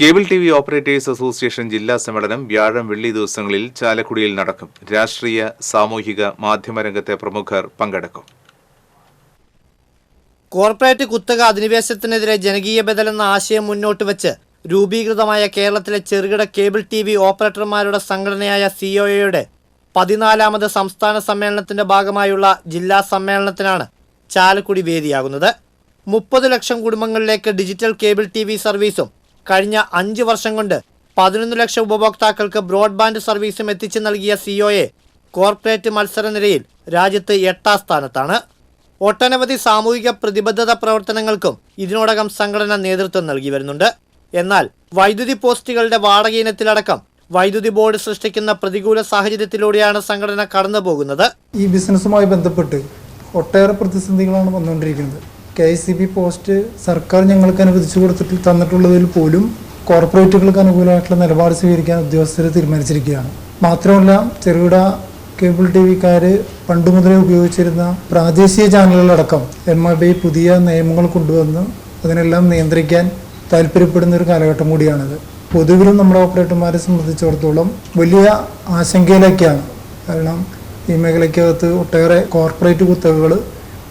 Cable T V operators association ജില്ലാ സമ്മേളനം വ്യാഴം വെള്ളി ദിവസങ്ങളിൽ ചാലക്കുടിയിൽ നടക്കും. രാഷ്ട്രീയ സാമൂഹിക മാധ്യമരംഗത്തെ പ്രമുഖർ പങ്കെടുക്കും. കോർപ്പറേറ്റ് കുത്തക അധിനിവേശത്തിനെതിരെ ജനകീയ ബദൽ എന്ന ആശയം മുന്നോട്ട് വെച്ച് രൂപീകൃതമായ കേരളത്തിലെ ചെറുകിട കേബിൾ ടി വി ഓപ്പറേറ്റർമാരുടെ സംഘടനയായ സിഒയുടെ പതിനാലാമത് സംസ്ഥാന സമ്മേളനത്തിന്റെ ഭാഗമായുള്ള ജില്ലാ സമ്മേളനത്തിനാണ് ചാലക്കുടി വേദിയാകുന്നത്. മുപ്പത് ലക്ഷം കുടുംബങ്ങളിലേക്ക് ഡിജിറ്റൽ കേബിൾ ടി സർവീസും കഴിഞ്ഞ അഞ്ച് വർഷം കൊണ്ട് പതിനൊന്ന് ലക്ഷം ഉപഭോക്താക്കൾക്ക് ബ്രോഡ്ബാൻഡ് സർവീസും എത്തിച്ചു നൽകിയ സിഒയെ കോർപ്പറേറ്റ് മത്സര നിരയിൽ രാജ്യത്ത് എട്ടാം സ്ഥാനത്താണ്. ഒട്ടനവധി സാമൂഹിക പ്രതിബദ്ധത പ്രവർത്തനങ്ങൾക്കും ഇതിനോടകം സംഘടന നേതൃത്വം നൽകി വരുന്നുണ്ട്. എന്നാൽ വൈദ്യുതി പോസ്റ്റുകളുടെ വാടക ഇനത്തിലടക്കം വൈദ്യുതി ബോർഡ് സൃഷ്ടിക്കുന്ന പ്രതികൂല സാഹചര്യത്തിലൂടെയാണ് സംഘടന കടന്നുപോകുന്നത്. ഈ ബിസിനസ്സുമായി ബന്ധപ്പെട്ട് ഒട്ടേറെ പ്രതിസന്ധികളാണ് വന്നുകൊണ്ടിരിക്കുന്നത്. K I C B post സർക്കാർ ഞങ്ങൾക്ക് അനുവദിച്ചു കൊടുത്തിട്ട് തന്നിട്ടുള്ളതിൽ പോലും കോർപ്പറേറ്റുകൾക്ക് അനുകൂലമായിട്ടുള്ള നിലപാട് സ്വീകരിക്കാൻ ഉദ്യോഗസ്ഥർ തീരുമാനിച്ചിരിക്കുകയാണ്. മാത്രമല്ല ചെറുകിട കേബിൾ ടി വിക്കാർ പണ്ട് മുതലേ ഉപയോഗിച്ചിരുന്ന പ്രാദേശിക ചാനലുകളടക്കം എം ഐ ബി പുതിയ നിയമങ്ങൾ കൊണ്ടുവന്ന് അതിനെല്ലാം നിയന്ത്രിക്കാൻ താല്പര്യപ്പെടുന്ന ഒരു കാലഘട്ടം കൂടിയാണിത്. പൊതുവിലും നമ്മുടെ ഓപ്പറേറ്റർമാരെ സംബന്ധിച്ചിടത്തോളം വലിയ ആശങ്കയിലേക്കാണ്. കാരണം ഈ മേഖലയ്ക്കകത്ത് ഒട്ടേറെ കോർപ്പറേറ്റ് കുത്തകകൾ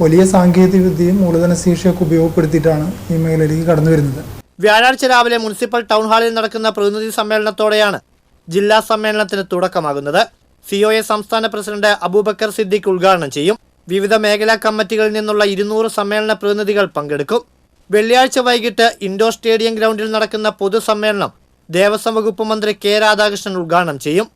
വലിയ സാങ്കേതിക വിദ്യയും മൂലധന ശേഷിയൊക്കെ ഉപയോഗപ്പെടുത്തിയിട്ടാണ് ഈ മേഖലയിലേക്ക് കടന്നു വരുന്നത്. വ്യാഴാഴ്ച രാവിലെ മുനിസിപ്പൽ ടൗൺ ഹാളിൽ നടക്കുന്ന പ്രതിനിധി സമ്മേളനത്തോടെയാണ് ജില്ലാ സമ്മേളനത്തിന് തുടക്കമാകുന്നത്. സി ഒ എ സംസ്ഥാന പ്രസിഡന്റ് അബൂബക്കർ സിദ്ദിഖ് ഉദ്ഘാടനം ചെയ്യും. വിവിധ മേഖലാ കമ്മിറ്റികളിൽ നിന്നുള്ള ഇരുന്നൂറ് സമ്മേളന പ്രതിനിധികൾ പങ്കെടുക്കും. വെള്ളിയാഴ്ച വൈകിട്ട് ഇൻഡോർ സ്റ്റേഡിയം ഗ്രൗണ്ടിൽ നടക്കുന്ന പൊതുസമ്മേളനം ദേവസ്വം വകുപ്പ് മന്ത്രി കെ രാധാകൃഷ്ണൻ ഉദ്ഘാടനം ചെയ്യും.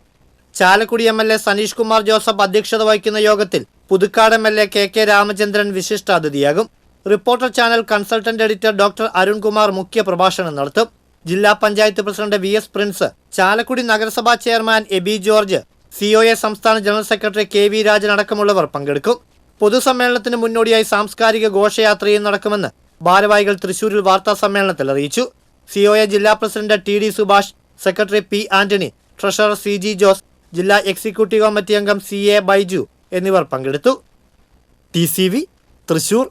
Chalakudy M L A Saneesh Kumar Joseph അധ്യക്ഷത വഹിക്കുന്ന യോഗത്തിൽ Puthukkad M L A K K Ramachandran വിശിഷ്ടാതിഥിയാകും. Reporter channel consultant editor doctor Arunkumar മുഖ്യ പ്രഭാഷണം നടത്തും. ജില്ലാ panchayat president V S Prince Chalakudy നഗരസഭാ ചെയർമാൻ എബി ജോർജ് സിഒഎ സംസ്ഥാന general secretary K V Rajan അടക്കമുള്ളവർ പങ്കെടുക്കും. പൊതുസമ്മേളനത്തിന് മുന്നോടിയായി സാംസ്കാരിക ഘോഷയാത്രയും നടക്കുമെന്ന് ഭാരവാഹികൾ തൃശൂരിൽ വാർത്താ സമ്മേളനത്തിൽ അറിയിച്ചു. സിഒഎ ജില്ലാ president T D Subhash secretary P Antony treasurer C G Jose ജില്ലാ എക്സിക്യൂട്ടീവ് കമ്മിറ്റി അംഗം സി എ ബൈജു എന്നിവർ പങ്കെടുത്തു. T C V Thrissur